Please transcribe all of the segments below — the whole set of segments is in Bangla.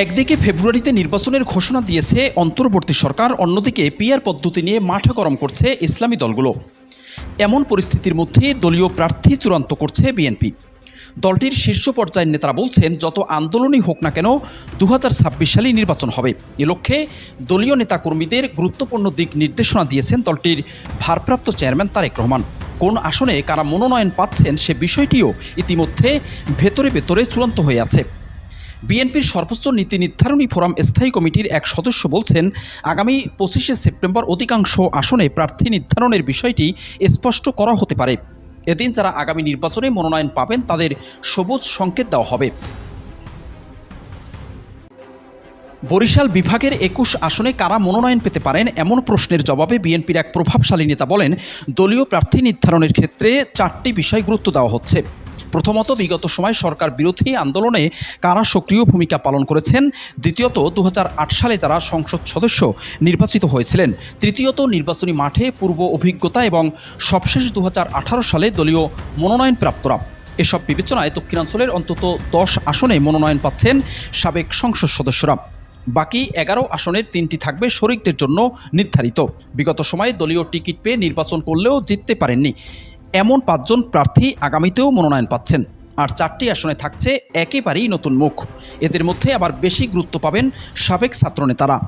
একদিকে ফেব্রুয়ারিতে নির্বাচনের ঘোষণা দিয়েছে অন্তর্বর্তী সরকার, অন্যদিকে পিয়ার পদ্ধতি নিয়ে মাঠা গরম করছে ইসলামী দলগুলো। এমন পরিস্থিতির মধ্যে দলীয় প্রার্থী চূড়ান্ত করছে বিএনপি। দলটির শীর্ষ পর্যায়ের নেতারা বলছেন, যত আন্দোলনই হোক না কেন দু সালেই নির্বাচন হবে। এ লক্ষ্যে দলীয় নেতাকর্মীদের গুরুত্বপূর্ণ দিক নির্দেশনা দিয়েছেন দলটির ভারপ্রাপ্ত চেয়ারম্যান তারেক রহমান। কোন আসনে কারা মনোনয়ন পাচ্ছেন সে বিষয়টিও ইতিমধ্যে ভেতরে ভেতরে চূড়ান্ত হয়ে আছে। বিএনপির সর্বোচ্চ নীতি নির্ধারণী ফোরাম স্থায়ী কমিটির এক সদস্য বলছেন, আগামী পঁচিশে সেপ্টেম্বর অধিকাংশ আসনে প্রার্থী নির্ধারণের বিষয়টি স্পষ্ট করা হতে পারে। এদিন যারা আগামী নির্বাচনে মনোনয়ন পাবেন, তাদের সবুজ সংকেত দেওয়া হবে। বরিশাল বিভাগের একুশ আসনে কারা মনোনয়ন পেতে পারেন, এমন প্রশ্নের জবাবে বিএনপির এক প্রভাবশালী নেতা বলেন, দলীয় প্রার্থী নির্ধারণের ক্ষেত্রে চারটি বিষয় গুরুত্ব দেওয়া হচ্ছে। প্রথমত, বিগত সময় সরকার বিরোধী আন্দোলনে কারা সক্রিয় ভূমিকা পালন করেছেন? দ্বিতীয়ত দু হাজার আট সালে যারা সংসদ সদস্য নির্বাচিত হয়েছিলেন, তৃতীয়ত নির্বাচনী মাঠে পূর্ব অভিজ্ঞতা এবং সবশেষ দু হাজার আঠারো সালে দলীয় মনোনয়ন প্রাপ্তরা এসব বিবেচনায় দক্ষিণাঞ্চলের অন্তত দশ আসনে মনোনয়ন পাচ্ছেন সাবেক সংসদ সদস্যরা। বাকি এগারো আসনের তিনটি থাকবে শরিকদের জন্য নির্ধারিত। বিগত সময়ে দলীয় টিকিট পেয়ে নির্বাচন করলেও জিততে পারেননি। এমন পাঁচজন প্রার্থী আগামীতেও মনোনয়ন পাচ্ছেন। আর চারটি আসনে থাকছে একেবারেই নতুন মুখ। এদের মধ্যে আবার বেশি গুরুত্ব পাবেন সাবেক ছাত্রনেতারা।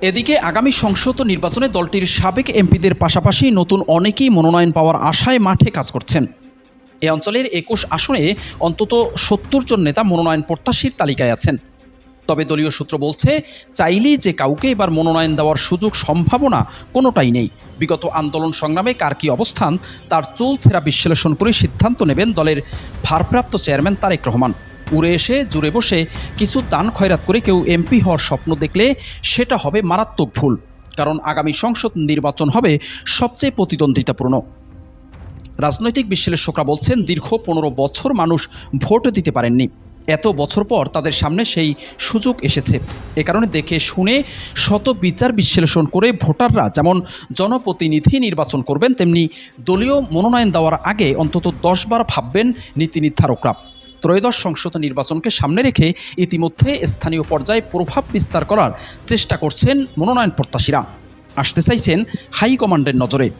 এদিকে আগামী সংসদ নির্বাচনে দলটির সাবেক এমপিদের পাশাপাশি নতুন অনেকেই মনোনয়ন পাওয়ার আশায় মাঠে কাজ করছেন। এ অঞ্চলের একুশ আসনে অন্তত সত্তর জন নেতা মনোনয়ন প্রত্যাশীর তালিকায় আছেন। তবে দলীয় সূত্র বলছে, চাইলেই যে কাউকে এবার মনোনয়ন দেওয়ার সুযোগ সম্ভাবনা কোনোটাই নেই। বিগত আন্দোলন সংগ্রামে কার কী অবস্থান, তার চুল ছেঁড়া বিশ্লেষণ করে সিদ্ধান্ত নেবেন দলের ভারপ্রাপ্ত চেয়ারম্যান তারেক রহমান। উড়ে এসে, জুড়ে বসে কিছু দান খয়রাত করে কেউ এমপি হওয়ার স্বপ্ন দেখলে সেটা হবে মারাত্মক ভুল, কারণ আগামী সংসদ নির্বাচন হবে সবচেয়ে প্রতিদ্বন্দ্বিতাপূর্ণ। রাজনৈতিক বিশ্লেষকরা বলছেন, দীর্ঘ পনেরো বছর মানুষ ভোট দিতে পারেননি। এত বছর পর তাদের সামনে সেই সুযোগ এসেছে। এ কারণে দেখে শুনে শত বিচার বিশ্লেষণ করে ভোটাররা যেমন জনপ্রতিনিধি নির্বাচন করবেন, তেমনি দলীয় মনোনয়ন দেওয়ার আগে অন্তত দশবার ভাববেন নীতি নির্ধারকরা। ত্রয়োদশ সংসদ নির্বাচনকে সামনে রেখে ইতিমধ্যে স্থানীয় পর্যায়ে প্রভাব বিস্তার করার চেষ্টা করছেন মনোনয়ন প্রত্যাশীরা। আসতে চাইছেন হাইকমান্ডের নজরে।